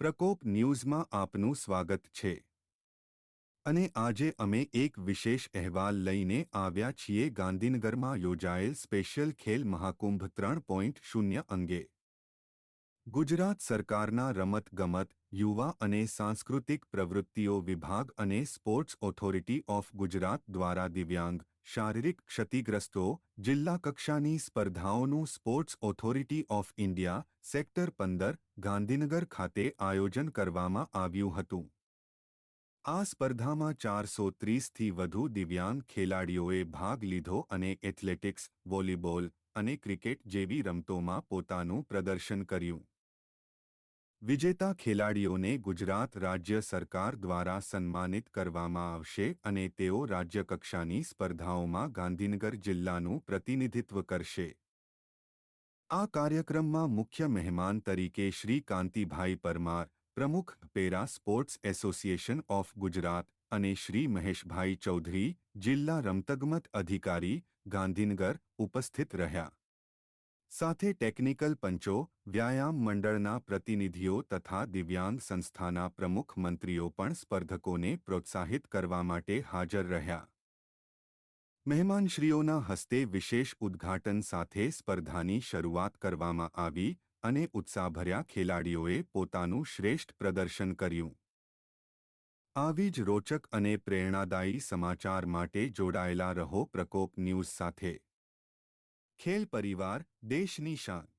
પ્રકોપ ન્યૂઝમાં આપનું સ્વાગત છે. અને આજે અમે એક વિશેષ અહેવાલ લઈને આવ્યા છીએ. ગાંધીનગરમાં યોજાયેલ સ્પેશિયલ ખેલ મહાકુંભ ત્રણ પોઈન્ટ શૂન્ય અંગે. ગુજરાત સરકારના રમતગમત, યુવા અને સાંસ્કૃતિક પ્રવૃત્તિઓ વિભાગ અને સ્પોર્ટ્સ ઓથોરિટી ઓફ ગુજરાત દ્વારા દિવ્યાંગ શારીરિક ક્ષતિગ્રસ્તો જિલ્લા કક્ષાની સ્પર્ધાઓનું Sports Authority of India sector પંદર, ગાંધીનગર ખાતે આયોજન કરવામાં આવ્યું હતું. આ સ્પર્ધામાં ચારસો ત્રીસથી વધુ દિવ્યાંગ ખેલાડીઓએ ભાગ લીધો અને એથ્લેટિક્સ, વોલીબોલ અને ક્રિકેટ જેવી રમતોમાં પોતાનું પ્રદર્શન કર્યું. વિજેતા ખેલાડીઓને ગુજરાત રાજ્ય સરકાર દ્વારા સન્માનિત કરવામાં આવશે અને તેઓ રાજ્યકક્ષાની સ્પર્ધાઓમાં ગાંધીનગર જિલ્લાનું પ્રતિનિધિત્વ કરશે. આ કાર્યક્રમમાં મુખ્ય મહેમાન તરીકે શ્રી કાંતિભાઈ પરમાર, પ્રમુખ para sports association of Gujarat અને શ્રી મહેશભાઈ ચૌધરી, જિલ્લા રમતગમત અધિકારી, ગાંધીનગર ઉપસ્થિત રહ્યા. સાથે ટેકનિકલ પંચો, વ્યાયામ મંડળના પ્રતિનિધિઓ તથા દિવ્યાંગ સંસ્થાના પ્રમુખ મંત્રીઓ પણ સ્પર્ધકોને પ્રોત્સાહિત કરવા માટે હાજર રહ્યા. મહેમાનશ્રીઓના હસ્તે વિશેષ ઉદ્ઘાટન સાથે સ્પર્ધાની શરૂઆત કરવામાં આવી અને ઉત્સાહભર્યા ખેલાડીઓએ પોતાનું શ્રેષ્ઠ પ્રદર્શન કર્યું. આવી જ રોચક અને પ્રેરણાદાયી સમાચાર માટે જોડાયેલા રહો પ્રકોપ ન્યૂઝ સાથે. ખેલ પરિવાર દેશની શાન.